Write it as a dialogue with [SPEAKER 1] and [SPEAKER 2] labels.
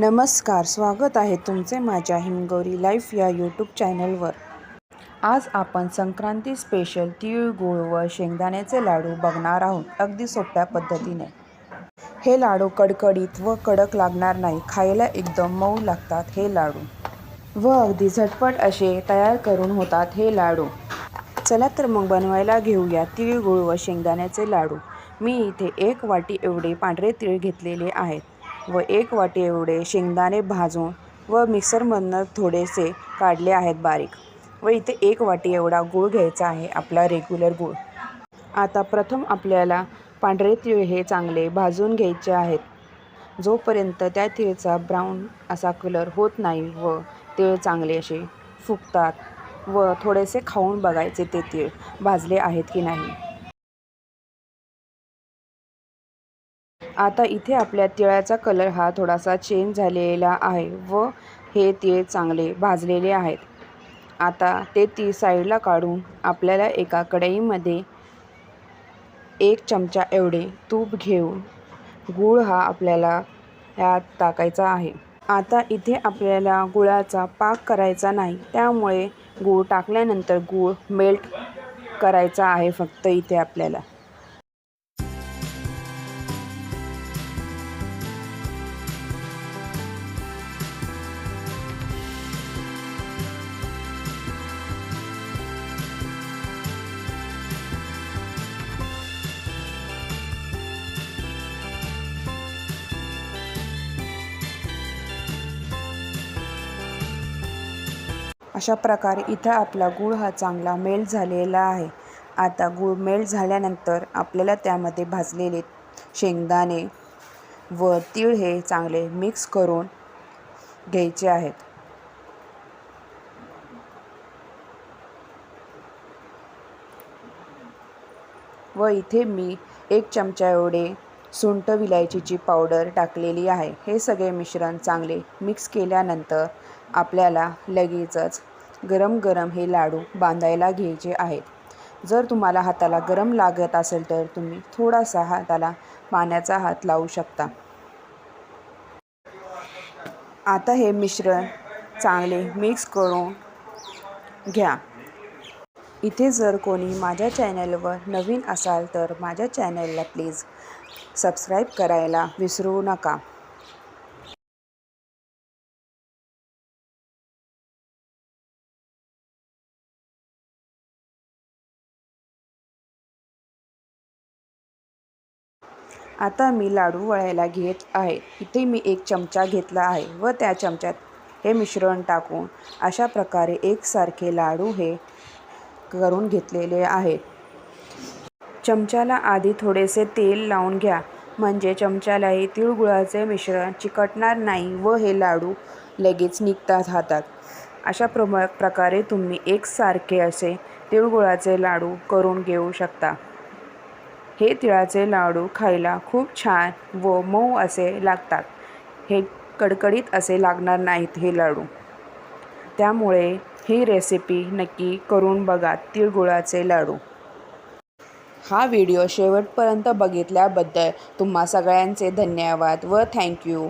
[SPEAKER 1] नमस्कार स्वागत आहे तुमचे माझ्या हिमगौरी लाईफ या यूट्यूब चॅनलवर. आज आपण संक्रांती स्पेशल तीळ गुळ व शेंगदाण्याचे लाडू बघणार आहोत अगदी सोप्या पद्धतीने. हे लाडू कडकडीत व कडक लागणार नाही खायला एकदम मऊ लागतात हे लाडू. व अगदी झटपट असे तयार करून होतात हे लाडू. चला तर मग बनवायला घेऊया तीळ गुळ व शेंगदाण्याचे लाडू. मी इथे एक वाटी एवढे पांढरे तीळ घेतलेले आहेत. व एक वाटी एवढे शेंगदाणे भाजून व मिक्सरमधनं थोडेसे काढले आहेत बारीक. व इथे एक वाटी एवढा गूळ घ्यायचा आहे आपला रेग्युलर गूळ. आता प्रथम आपल्याला पांढरे तीळ हे चांगले भाजून घ्यायचे आहेत. जोपर्यंत त्या तिळचा ब्राऊन असा कलर होत नाही व तीळ चांगले असे फुगतात व थोडेसे खाऊन बघायचे ते तीळ भाजले आहेत की नाही. आता इथे आपल्या तिळाचा कलर हा थोडासा चेंज झालेला आहे व हे तिळ चांगले भाजलेले आहेत. आता ते ती साईडला काढून आपल्याला एका कढईमध्ये एक चमचा एवढे तूप घेऊन गूळ हा आपल्याला यात टाकायचा आहे. आता इथे आपल्याला गुळाचा पाक करायचा नाही त्यामुळे गूळ टाकल्यानंतर गूळ मेल्ट करायचा आहे फक्त इथे आपल्याला. अशा प्रकारे इथं आपला गूळ हा चांगला मेल्ट झालेला आहे. आता गूळ मेल्ट झाल्यानंतर आपल्याला त्यामध्ये भाजलेले शेंगदाणे व तीळ हे चांगले मिक्स करून घ्यायचे आहेत. व इथे मी एक चमचा एवढे सुंठ विलायचीची पावडर टाकलेली आहे. हे सगळे मिश्रण चांगले मिक्स केल्यानंतर आपल्याला लगेचच गरम गरम हे लाडू बांधायला घ्यायचे आहेत. जर तुम्हाला हाताला गरम लागत असेल तर तुम्ही थोडासा हाताला पाण्याचा हात लावू शकता. आता हे मिश्रण चांगले मिक्स करून घ्या. इथे जर कोणी माझ्या चॅनलवर नवीन असाल तर माझ्या चॅनलला प्लीज सबस्क्राईब करायला विसरू नका. आता मी लाडू वळायला घेत आहे. इथे मी एक चमचा घेतला आहे व त्या चमच्यात हे मिश्रण टाकून अशा प्रकारे एकसारखे लाडू हे करून घेतलेले आहेत चमच्याला आधी थोडेसे तेल लावून घ्या. म्हणजे चमच्यालाही तिळगुळाचे मिश्रण चिकटणार नाही व हे लाडू लगेच निघतात हातात. अशा प्रम प्रकारे तुम्ही एकसारखे असे तिळगुळाचे लाडू करून घेऊ शकता. हे तिळाचे लाडू खायला खूप छान व मऊ असे लागतात. हे कडकडीत असे लागणार नाहीत हे लाडू. त्यामुळे ही रेसिपी नक्की करून बघा तिळगुळाचे लाडू. हा व्हिडिओ शेवटपर्यंत बघितल्याबद्दल तुम्हा सगळ्यांचे धन्यवाद व थँक्यू.